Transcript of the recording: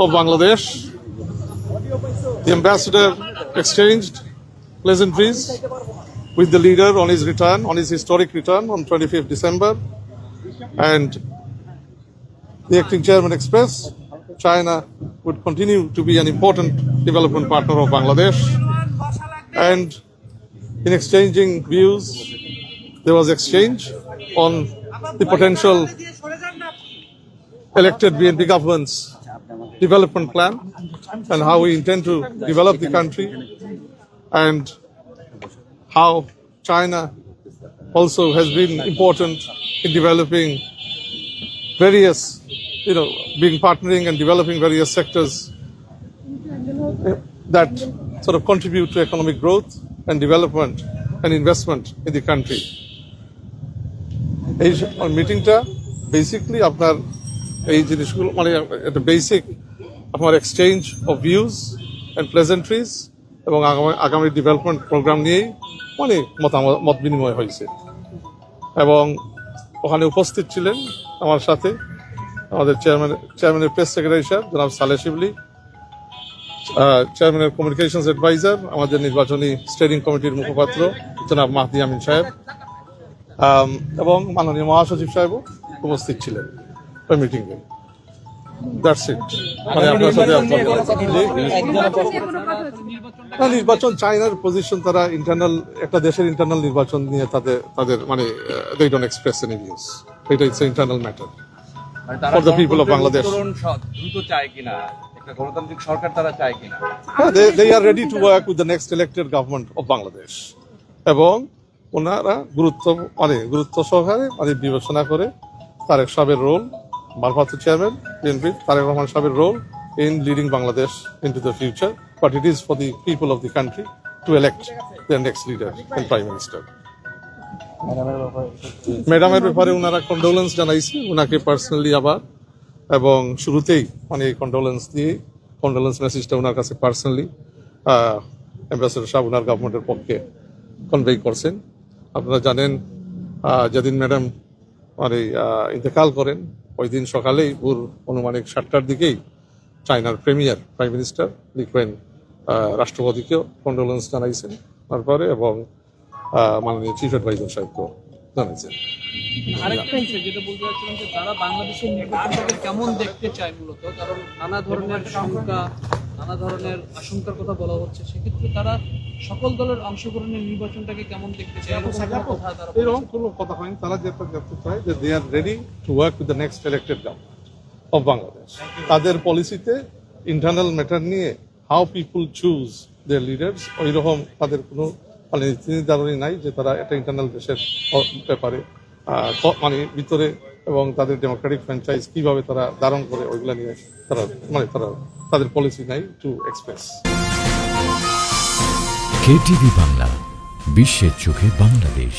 of Bangladesh. The ambassador exchanged pleasantries with the leader on his return, on his historic return on 25th December. And the acting chairman expressed China would continue to be an important development partner of Bangladesh. And in exchanging views, there was exchange on the potential elected BNP government's development plan and how we intend to develop the country and how China also has been important in developing various, you know, being partnering and developing various sectors that sort of contribute to economic growth and development and investment in the country. এই মিটিংটা basically আপনার এই জিনিসগুলো মানে একটা basic আপনার exchange of views and pleasantries এবং আগামী ডেভেলপমেন্ট প্রোগ্রাম নিয়েই অনেক মতামত, মত বিনিময় হয়েছে। এবং ওখানে উপস্থিত ছিলেন আমার সাথে আমাদের চেয়ারম্যান চেয়ারম্যানের প্রেস সেক্রেটারি সাহেব জনাব সালে শিবলি চেয়ারম্যানের কমিউনিকেশনস অ্যাডভাইজার আমাদের নির্বাচনী স্টেডিং কমিটির মুখপাত্র জনাব মাহদি আমিন সাহেব এবং মাননীয় মহাসচিব সাহেবও উপস্থিত ছিলেন ওই মিটিংয়ে দ্যাটস ইট মানে আপনার সাথে না, নির্বাচন চায়নার পজিশন তারা ইন্টারনাল একটা দেশের ইন্টারনাল নির্বাচন নিয়ে তাদের তাদের মানে they don't express any views এটা ইটস ইন্টারনাল ম্যাটার তারা of গণতন্ত্রের Bangladesh. উত্তরণ স- দ্রুত চায় কিনা? গণতান্ত্রিক সরকার তারা চায় ready to work with the next elected government of Bangladesh. এবং ওনারা গুরুত্ব মানে গুরুত্ব সহকারে মানে বিবেচনা করে তারেক সাহেবের রোল ভারপ্রাপ্ত চেয়ারম্যান বিএনপি তারেক রহমান সাহেবের role in leading Bangladesh into the future but it is for the people of the country to elect their next leader and prime minister ম্যাডামের ব্যাপারে ওনারা কন্ডোলেন্স জানাইছে ওনাকে পার্সোনালি আবার এবং শুরুতেই মানে এই কন্ডোলেন্স দিয়ে কন্ডোলেন্স মেসেজটা ওনার কাছে পার্সোনালি অ্যাম্বাসেডর সাহেব ওনার গভর্নমেন্টের পক্ষে কনভে করছেন। আপনারা জানেন যেদিন ম্যাডাম মানে ইন্তেকাল করেন ওই দিন সকালেই ভোর অনুমানিক সাতটার দিকেই চায়নার প্রিমিয়ার, প্রাইম মিনিস্টার লিখবেন রাষ্ট্রপতিকেও কন্ডোলেন্স জানাইছেন। তারপরে এবং মাননীয় চিফ অ্যাডভাইজার সাহেবকেও জানাইছেন। আরেকটা যেটা বলতে চাচ্ছিলাম যে তারা বাংলাদেশের নির্বাচনটাকে কেমন দেখতে চায় মূলত? কারণ নানা ধরনের শঙ্কা নানা ধরনের আশঙ্কার কথা বলা হচ্ছে সেক্ষেত্রে তারা সকল দলের অংশগ্রহণের নির্বাচনটাকে কেমন দেখতে চায় এরকম কোনো কথা হয়নি। তারা যেটা দেখতে চায় যে they are ready to work with the next elected government of Bangladesh তাদের পলিসিতে ইন্টারনাল ম্যাটার নিয়ে how people choose their leaders ওই রকম তাদের কোনো মানে নীতি নির্ধারণী নাই যে তারা একটা ইন্টারনাল দেশের ব্যাপারে মানে ভিতরে এবং তাদের ডেমোক্রেটিক ফ্র্যাঞ্চাইজ কীভাবে তারা ধারণ করে, ওইগুলো নিয়ে তারা মানে তারা, তাদের পলিসি নাই টু এক্সপ্রেস কেটিভি বাংলা, বিশ্বের চোখে বাংলাদেশ।